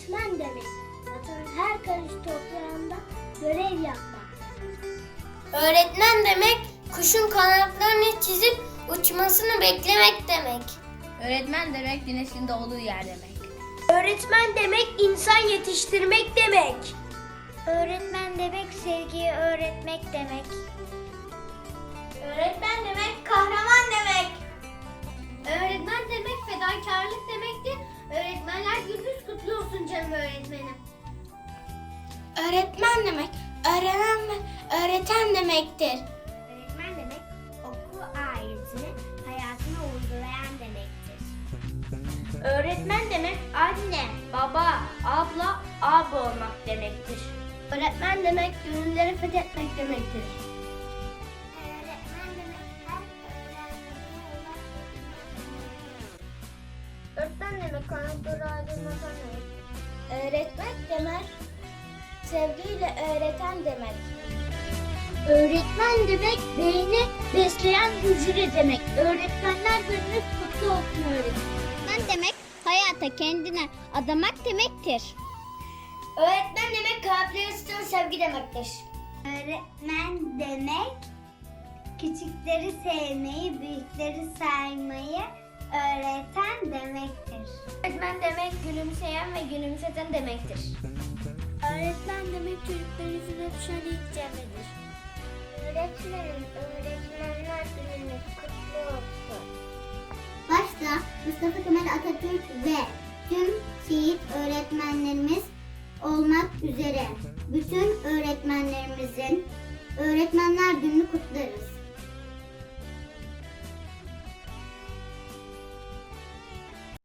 öğretmen demek. Vatanın her karış toprağında görev yapmak. Öğretmen demek kuşun kanatlarını çizip uçmasını beklemek demek. Öğretmen demek güneşin doğduğu yer demek. Öğretmen demek insan yetiştirmek demek. Öğretmen demek sevgiyi öğretmek demek. Öğretmen demek kahraman canım öğretmenim. Öğretmen demek öğrenen ve öğreten demektir. Öğretmen demek okul ailesini hayatına uygulayan demektir. Öğretmen demek anne, baba, abla, abi olmak demektir. Öğretmen demek gönülleri fethetmek demektir. Öğretmen demek her Öğretmen demek sevgiyle öğreten demek. Öğretmen demek beyni besleyen hücre demek. Öğretmenler gününüz kutlu olsun öğretmen. demek hayata kendine adamak demektir. Öğretmen demek kalpleri ısıtan sevgi demektir. Öğretmen demek küçükleri sevmeyi, büyükleri saymayı öğreten demektir. Öğretmen demek gülümseyen ve gülümseten demektir. Öğretmen demek çocukların yüzüne düşen ilk cemredir. Öğretmenim, öğretmenler gününüz kutlu olsun. Başta Mustafa Kemal Atatürk ve tüm şehit öğretmenlerimiz olmak üzere bütün öğretmenlerimizin kutlarız.